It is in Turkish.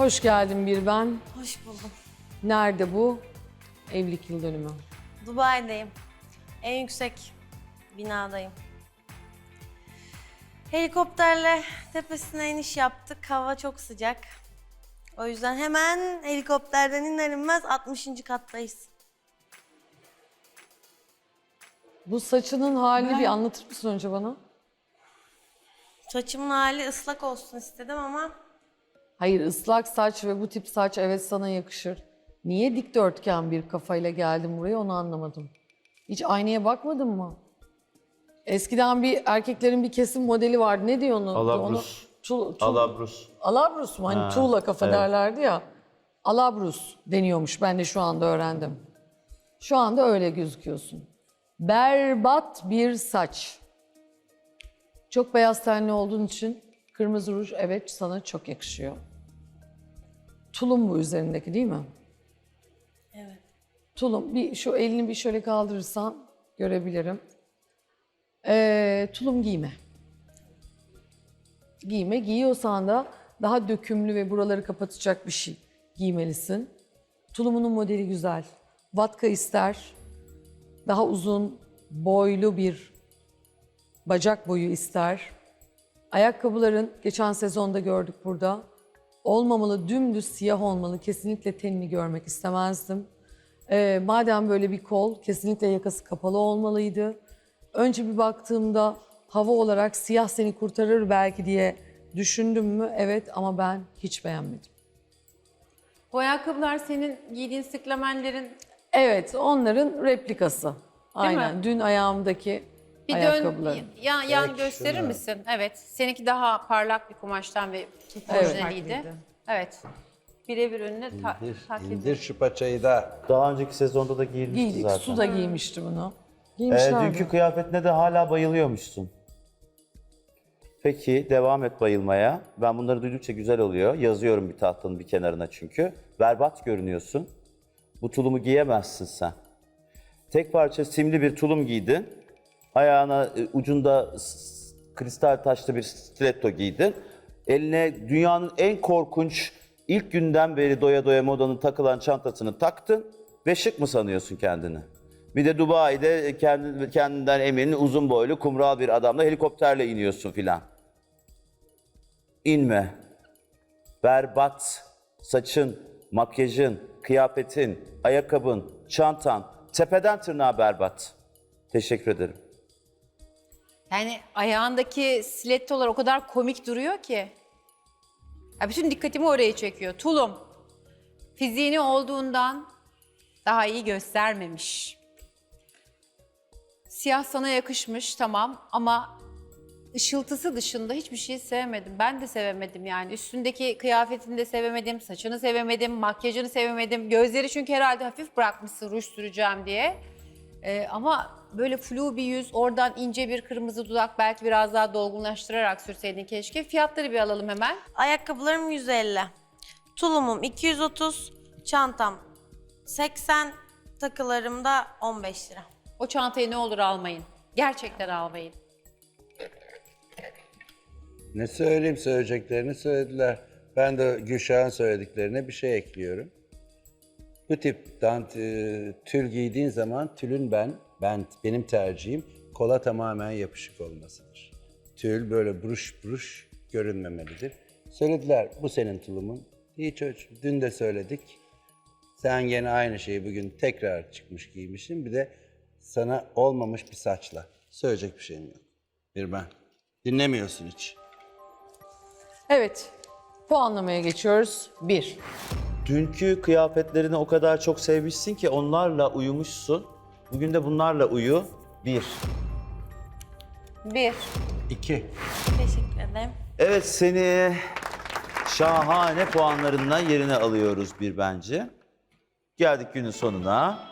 Hoş geldin bir ben. Hoş buldum. Nerede bu? Evlilik yıl dönümü. Dubai'deyim. En yüksek binadayım. Helikopterle tepesine iniş yaptık. Hava çok sıcak. O yüzden hemen helikopterden iner inmez 60. kattayız. Bu saçının halini bir anlatır mısın önce bana? Saçımın hali ıslak olsun istedim ama Hayır ıslak saç ve bu tip saç evet sana yakışır. Niye dikdörtgen bir kafayla geldin buraya onu anlamadım. Hiç aynaya bakmadın mı? Eskiden bir erkeklerin bir kesim modeli vardı. Ne diyor onu? Alabrus. Onu, tu- Alabrus. Alabrus mu? Hani tuğla kafa evet. derlerdi ya. Alabrus deniyormuş. Ben de şu anda öğrendim. Şu anda öyle gözüküyorsun. Berbat bir saç. Çok beyaz tenli olduğun için kırmızı ruj evet sana çok yakışıyor. Tulum bu üzerindeki değil mi? evet. Tulum. Bir şu elini bir şöyle kaldırırsan görebilirim. Ee, tulum giyme. Giyme. Giyiyorsan da daha dökümlü ve buraları kapatacak bir şey giymelisin. Tulumunun modeli güzel. Vatka ister. Daha uzun, boylu bir bacak boyu ister. Ayakkabıların geçen sezonda gördük burada. Olmamalı, dümdüz siyah olmalı. Kesinlikle tenini görmek istemezdim. Ee, madem böyle bir kol, kesinlikle yakası kapalı olmalıydı. Önce bir baktığımda hava olarak siyah seni kurtarır belki diye düşündüm mü? Evet ama ben hiç beğenmedim. Bu ayakkabılar senin giydiğin sıklamenlerin Evet, onların replikası. Aynen, mi? dün ayağımdaki bir dön ayakkabıların. yan, yan gösterir misin? Evet. Seninki daha parlak bir kumaştan ve orijinaliydi. Evet. Birebir önüne ta- İndir, taklit indir şu paçayı da. Daha önceki sezonda da giyilmişti Giydik, zaten. su da giymişti bunu. Ee, Giymişlerdi. dünkü kıyafetine de hala bayılıyormuşsun. Peki devam et bayılmaya. Ben bunları duydukça güzel oluyor. Yazıyorum bir tahtanın bir kenarına çünkü. Berbat görünüyorsun. Bu tulumu giyemezsin sen. Tek parça simli bir tulum giydin. Ayağına e, ucunda kristal taşlı bir stiletto giydin. Eline dünyanın en korkunç ilk günden beri doya doya modanın takılan çantasını taktın ve şık mı sanıyorsun kendini? Bir de Dubai'de kendi, kendinden emin uzun boylu kumral bir adamla helikopterle iniyorsun filan. İnme. Berbat. Saçın, makyajın, kıyafetin, ayakkabın, çantan, tepeden tırnağa berbat. Teşekkür ederim. Yani ayağındaki stilettolar o kadar komik duruyor ki. Ya bütün dikkatimi oraya çekiyor. Tulum. Fiziğini olduğundan daha iyi göstermemiş. Siyah sana yakışmış tamam ama ışıltısı dışında hiçbir şey sevmedim. Ben de sevemedim yani. Üstündeki kıyafetini de sevemedim, saçını sevemedim, makyajını sevemedim. Gözleri çünkü herhalde hafif bırakmışsın ruj süreceğim diye. Ee, ama böyle flu bir yüz, oradan ince bir kırmızı dudak belki biraz daha dolgunlaştırarak sürseydin keşke. Fiyatları bir alalım hemen. Ayakkabılarım 150. Tulumum 230. Çantam 80. Takılarım da 15 lira. O çantayı ne olur almayın. Gerçekten almayın. Ne söyleyeyim söyleyeceklerini söylediler. Ben de Gülşah'ın söylediklerine bir şey ekliyorum. Bu tip dant, e, tül giydiğin zaman tülün ben, ben benim tercihim kola tamamen yapışık olmasıdır. Tül böyle buruş buruş görünmemelidir. Söylediler bu senin tulumun. Hiç ölç. Dün de söyledik. Sen gene aynı şeyi bugün tekrar çıkmış giymişsin. Bir de sana olmamış bir saçla. Söyleyecek bir şeyim yok. Bir ben. Dinlemiyorsun hiç. Evet, puanlamaya geçiyoruz. Bir. Dünkü kıyafetlerini o kadar çok sevmişsin ki onlarla uyumuşsun. Bugün de bunlarla uyu. Bir. Bir. İki. Teşekkür ederim. Evet seni şahane puanlarınla yerine alıyoruz bir bence. Geldik günün sonuna.